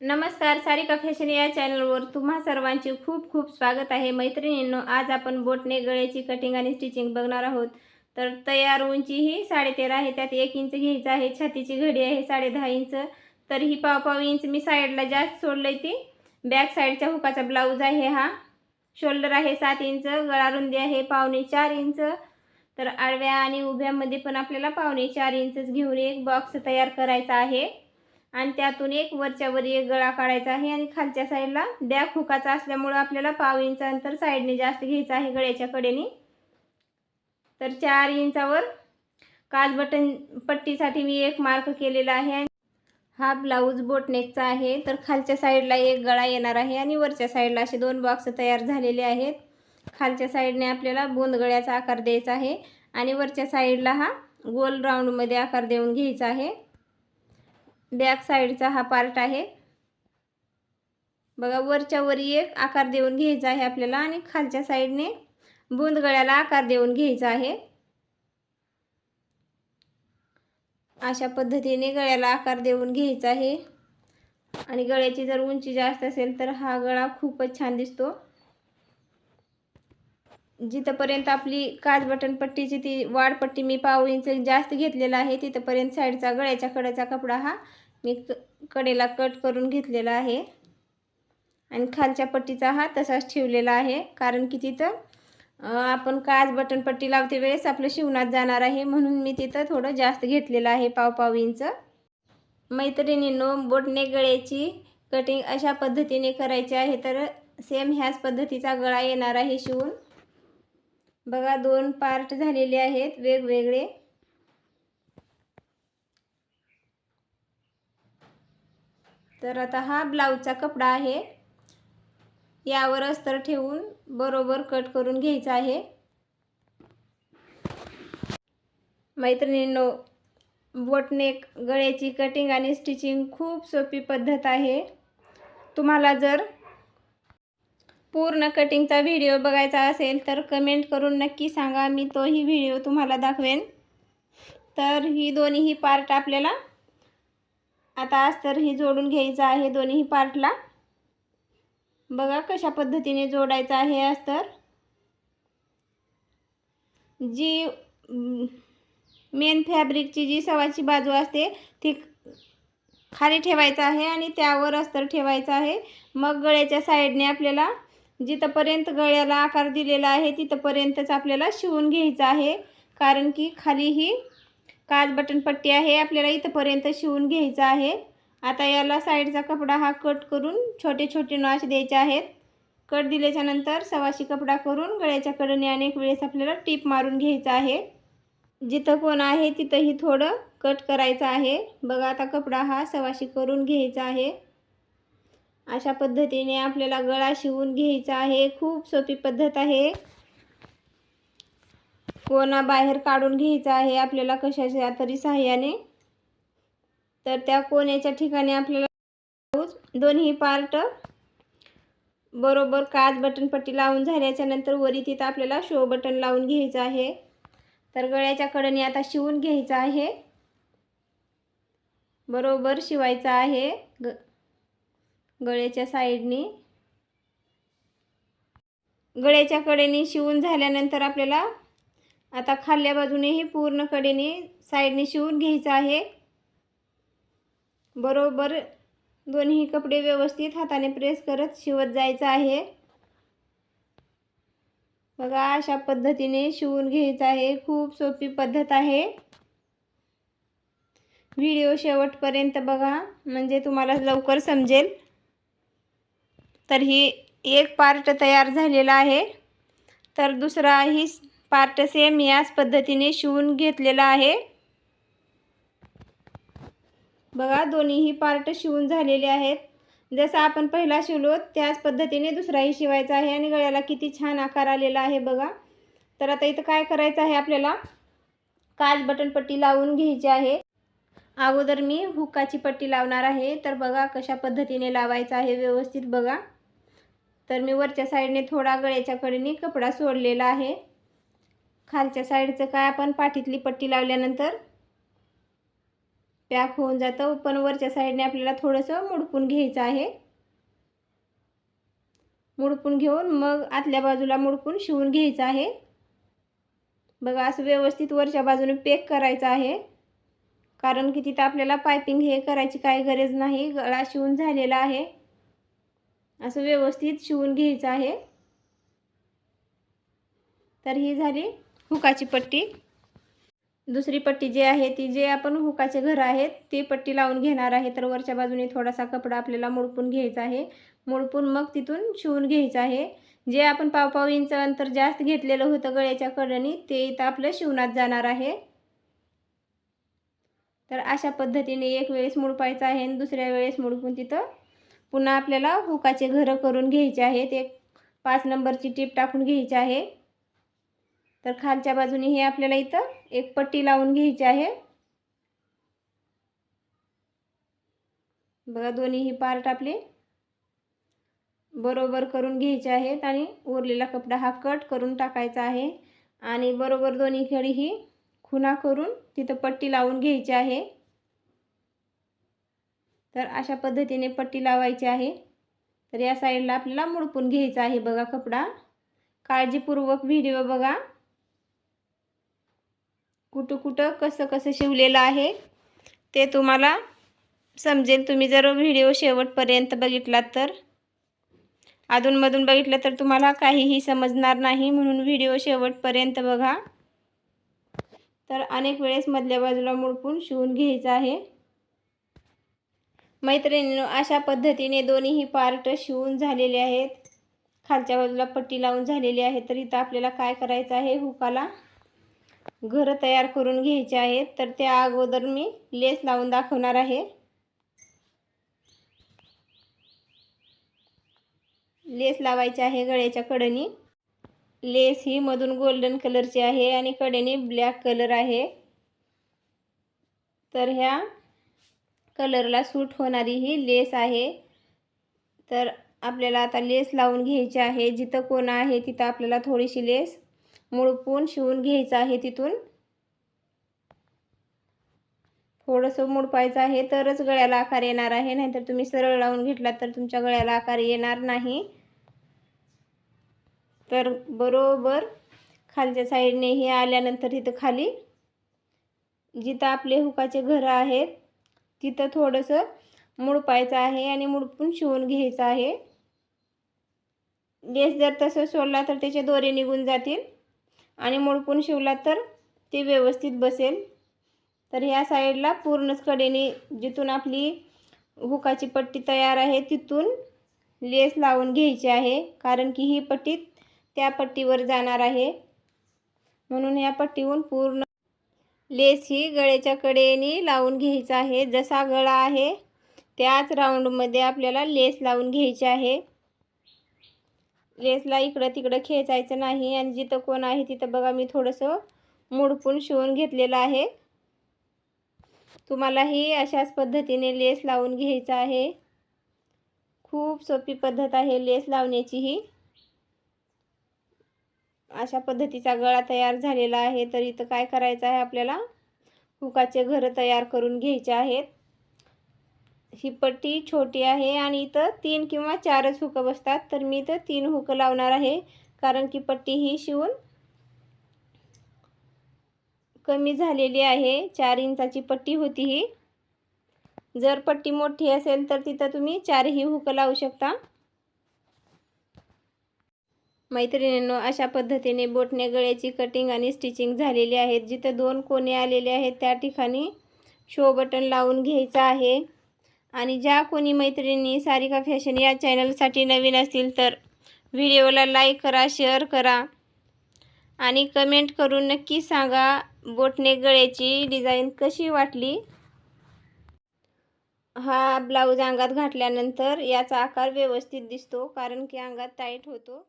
नमस्कार सारिका फॅशन या चॅनलवर तुम्हा सर्वांचे खूप खूप स्वागत आहे. मैत्रिणींनो आज आपण बोटने गळ्याची कटिंग आणि स्टिचिंग बघणार आहोत. तर तयार उंची ही साडेतेरा आहे त्यात एक इंच घ्यायचं आहे छातीची घडी आहे साडे दहा इंच. तर ही पाव पाव इंच मी साईडला जास्त सोडलं आहे ती. बॅक साईडच्या हुकाचा ब्लाऊज आहे हा. शोल्डर आहे सात इंच गळा रुंदी आहे पावणे चार इंच. तर आडव्या आणि उभ्यामध्ये पण आपल्याला पावणे चार इंचच घेऊन एक बॉक्स तयार करायचा आहे. आणि त्यातून एक वरच्यावर एक गळा काढायचा आहे आणि खालच्या साईडला बॅक हुकाचा असल्यामुळं आपल्याला पाव इंच अंतर साईडने जास्त घ्यायचं आहे गळ्याच्या कडेने. तर चार इंचावर काज बटन पट्टीसाठी मी एक मार्क केलेला आहे हा ब्लाऊज बोटनेकचा आहे. तर खालच्या साईडला एक गळा येणार आहे आणि वरच्या साईडला असे दोन बॉक्स तयार झालेले आहेत. खालच्या साईडने आपल्याला बोंदगळ्याचा आकार द्यायचा आहे आणि वरच्या साईडला हा गोल राऊंडमध्ये आकार देऊन घ्यायचा आहे. बॅक साईडचा हा पार्ट आहे. बघा वरच्या वरी एक आकार देऊन घ्यायचा आहे आपल्याला आणि खालच्या साईडने बुंद गळ्याला आकार देऊन घ्यायचा आहे. अशा पद्धतीने गळ्याला आकार देऊन घ्यायचा आहे. आणि गळ्याची जर उंची जास्त असेल तर हा गळा खूपच छान दिसतो. जिथंपर्यंत आपली काज बटन पट्टीची ती वाढपट्टी मी पाव इंच जास्त घेतलेला आहे तिथंपर्यंत साईडचा गळ्याच्या कडेचा कपडा हा मी क कडेला कट करून घेतलेला आहे. आणि खालच्या पट्टीचा हा तसाच ठेवलेला आहे कारण की तिथं आपण काज बटन पट्टी लावते वेळेस आपलं शिवणात जाणार आहे म्हणून मी तिथं थोडं जास्त घेतलेलं आहे पाव पाव इंच. मैत्रिणींनो बोटणे गळ्याची कटिंग अशा पद्धतीने करायची आहे तर सेम ह्याच पद्धतीचा गळा येणार आहे शिवून. बघा दोन पार्ट झालेले आहेत वेगवेगळे. तर आता हा ब्लाऊजचा कपडा आहे. यावर अस्तर ठेवून बरोबर कट करून घ्यायचा आहे. मैत्रिणींनो बोटनेक गळ्याची कटिंग आणि स्टिचिंग खूप सोपी पद्धत आहे. तुम्हाला जर पूर्ण कटिंगचा व्हिडिओ बघायचा असेल तर कमेंट करून नक्की सांगा मी तोही व्हिडिओ तुम्हाला दाखवेन. तर ही दोन्हीही पार्ट आपल्याला आता अस्तर ही जोडून घ्यायचं आहे दोन्हीही पार्टला बघा कशा पद्धतीने जोडायचं आहे अस्तर. जी मेन फॅब्रिकची जी सवाची बाजू असते ती खाली ठेवायचं आहे आणि त्यावर अस्तर ठेवायचं आहे. मग गळ्याच्या साईडने आपल्याला जिथंपर्यंत गळ्याला आकार दिलेला आहे तिथंपर्यंतच आपल्याला शिवून घ्यायचं आहे. कारण की खाली ही काज बटन पट्टी आहे आपल्याला इथंपर्यंत शिवून घ्यायचं आहे. आता याला साईडचा कपडा हा कट करून छोटे छोटे नॉच द्यायचे आहेत. कट दिल्याच्या नंतर सवाशी कपडा करून गळ्याच्या कडने अनेक वेळेस आपल्याला टीप मारून घ्यायचं आहे. जिथं कोण आहे तिथंही थोडं कट करायचं आहे. बघा आता कपडा हा सवाशी करून घ्यायचा आहे. अशा पद्धतीने आपल्याला गळा शिवून घ्यायचा आहे. खूप सोपी पद्धत आहे. कोणा बाहेर काढून घ्यायचा आहे आपल्याला कशाच्या तरी सहाय्याने. तर त्या कोण्याच्या ठिकाणी आपल्याला दोन्ही पार्ट बरोबर काच बटन पट्टी लावून झाल्याच्यानंतर वरी तिथं आपल्याला शो बटन लावून घ्यायचं आहे. तर गळ्याच्या कडेने आता शिवून घ्यायचं आहे. बरोबर शिवायचं आहे. ग गळ्याच्या साईडनी. गळ्याच्या कडेने शिवून झाल्यानंतर आपल्याला आता खाल्ल्या बाजूनेही पूर्ण कडेने साईडने शिवून घ्यायचं आहे. बरोबर दोन्ही कपडे व्यवस्थित हाताने प्रेस करत शिवत जायचं आहे. बघा अशा पद्धतीने शिवून घ्यायचं आहे. खूप सोपी पद्धत आहे. व्हिडिओ शेवटपर्यंत बघा म्हणजे तुम्हाला लवकर समजेल. तर ही एक पार्ट तयार झालेला आहे. तर दुसरा ही पार्ट सेम याच पद्धतीने शिवून घेतलेला आहे. बघा दोन्हीही पार्ट शिवून झालेले आहेत. जसं आपण पहिला शिवलो त्याच पद्धतीने दुसराही शिवायचा आहे आणि गळ्याला किती छान आकार आलेला आहे बघा. तर आता इथं काय करायचं आहे आपल्याला? काच बटन पट्टी लावून घ्यायची आहे. अगोदर मी हुकाची पट्टी लावणार आहे. तर बघा कशा पद्धतीने लावायचं आहे व्यवस्थित बघा. तर मी वरच्या साईडने थोडा गळ्याच्या कडेने कपडा सोडलेला आहे. खालच्या साईडचं काय आपण पाठीतली पट्टी लावल्यानंतर पॅक होऊन जातं पण वरच्या साईडने आपल्याला थोडंसं मुडपून घ्यायचं आहे. मुडपून घेऊन मग आतल्या बाजूला मुडपून शिवून घ्यायचं आहे. बघा असं व्यवस्थित वरच्या बाजूने पेक करायचं आहे. कारण की तिथं आपल्याला पायपिंग हे करायची काही गरज नाही गळा शिवून झालेला आहे. असं व्यवस्थित शिवून घ्यायचं आहे. तर ही झाली हुकाची पट्टी. दुसरी पट्टी जी आहे ती जे आपण हुकाचे घर आहेत ती पट्टी लावून घेणार आहे. तर वरच्या बाजूने थोडासा कपडा आपल्याला मुडपून घ्यायचा आहे. मुडपून मग तिथून शिवून घ्यायचं आहे. जे आपण पाव पाव इंच अंतर जास्त घेतलेलं होतं गळ्याच्या कडनी ते इथं आपलं शिवणात जाणार आहे. तर अशा पद्धतीने एक वेळेस मुडपायचं आहे आणि दुसऱ्या वेळेस मुडपून तिथं पुन्हा आपल्याला हुकाचे घरं करून घ्यायचे आहेत. एक पाच नंबरची टीप टाकून घ्यायची आहे. तर खालच्या बाजूने हे आपल्याला इथं एक पट्टी लावून घ्यायची आहे. बघा दोन्हीही पार्ट आपले बरोबर करून घ्यायचे आहेत आणि उरलेला कपडा हा कट करून टाकायचा आहे. आणि बरोबर दोन्हीकडे ही खुणा करून तिथं पट्टी लावून घ्यायची आहे. तर अशा पद्धतीने पट्टी लावायची आहे. तर या साईडला आपल्याला मुडपून घ्यायचा आहे बघा कपडा. काळजीपूर्वक व्हिडिओ बघा. कुठं कुठं कसं कसं शिवलेलं आहे ते तुम्हाला समजेल. तुम्ही जर व्हिडिओ शेवटपर्यंत बघितलात तर. अधूनमधून बघितलं तर तुम्हाला काहीही समजणार नाही म्हणून व्हिडिओ शेवटपर्यंत बघा. तर अनेक वेळेस मधल्या बाजूला मुडपून शिवून घ्यायचं आहे. मैत्रिणींनो अशा पद्धतीने दोन्हीही पार्ट शिवून झालेले आहेत. खालच्या बाजूला पट्टी लावून झालेली आहे. तर इथं आपल्याला काय करायचं आहे? हुकाला घरं तयार करून घ्यायचे आहेत. तर त्या अगोदर मी लेस लावून दाखवणार आहे. लेस लावायची आहे गळ्याच्या कडेनी. लेस ही मधून गोल्डन कलरची आहे आणि कडेने ब्लॅक कलर आहे. तर ह्या कलरला सूट होणारी ही लेस आहे. तर आपल्याला आता लेस लावून घ्यायची आहे. जिथं कोण आहे तिथं आपल्याला थोडीशी लेस मुडपून शिवून घ्यायचं आहे तिथून. थोडंसं मुडपायचं आहे तरच गळ्याला आकार येणार आहे. नाहीतर तुम्ही सरळ लावून घेतलात तर तुमच्या गळ्याला आकार येणार नाही. तर बरोबर खालच्या साईडने हे आल्यानंतर तिथं खाली जिथं आपले हुकाचे घरं आहेत तिथं थोडंसं मुडपायचं आहे आणि मुडपून शिवून घ्यायचं आहे. लेस जर तसं सोडला तर त्याचे दोरे निघून जातील. आणि मुडपून शिवला तर ते व्यवस्थित बसेल. तर ह्या साईडला पूर्णच कडेने जिथून आपली हुकाची पट्टी तयार आहे तिथून लेस लावून घ्यायची आहे. कारण की ही पट्टी त्या पट्टीवर जाणार आहे. म्हणून या पट्टीहून पूर्ण लेस ही गळ्याच्या कडेने लावून घ्यायचा आहे. जसा गळा आहे त्याच राऊंडमध्ये आपल्याला लेस लावून घ्यायची आहे. लेसला इकडं तिकडं खेचायचं नाही आणि जिथं कोण आहे तिथं बघा मी थोडंसं मुडपून शिवून घेतलेलं आहे. तुम्हालाही अशाच पद्धतीने लेस लावून घ्यायचं आहे. खूप सोपी पद्धत आहे लेस लावण्याची ही अशा पद्धतीचा गळा तयार झालेला आहे. तर इथं काय करायचं आहे आपल्याला? हुकाचे घरं तयार करून घ्यायचे आहेत. ही पट्टी छोटी आहे आणि इथं तीन किंवा चारच हुकं बसतात. तर मी इथं तीन हुकं लावणार आहे. कारण की पट्टी ही शिवून कमी झालेली आहे. चार इंचाची पट्टी होती ही. जर पट्टी मोठी असेल तर तिथं तुम्ही चारही हुकं लावू शकता. मैत्रिणींनो अशा पद्धतीने बोटने गळ्याची कटिंग आणि स्टिचिंग झालेली आहेत. जिथं दोन कोणे आलेले आहेत त्या ठिकाणी शो बटन लावून घ्यायचं आहे. आणि ज्या कोणी मैत्रिणी सारिका फॅशन या चॅनलसाठी नवीन असतील तर व्हिडिओला लाईक करा शेअर करा. आणि कमेंट करून नक्की सांगा बोटने गळ्याची डिझाईन कशी वाटली? हा ब्लाऊज अंगात घातल्यानंतर याचा आकार व्यवस्थित दिसतो कारण की अंगात टाईट होतो.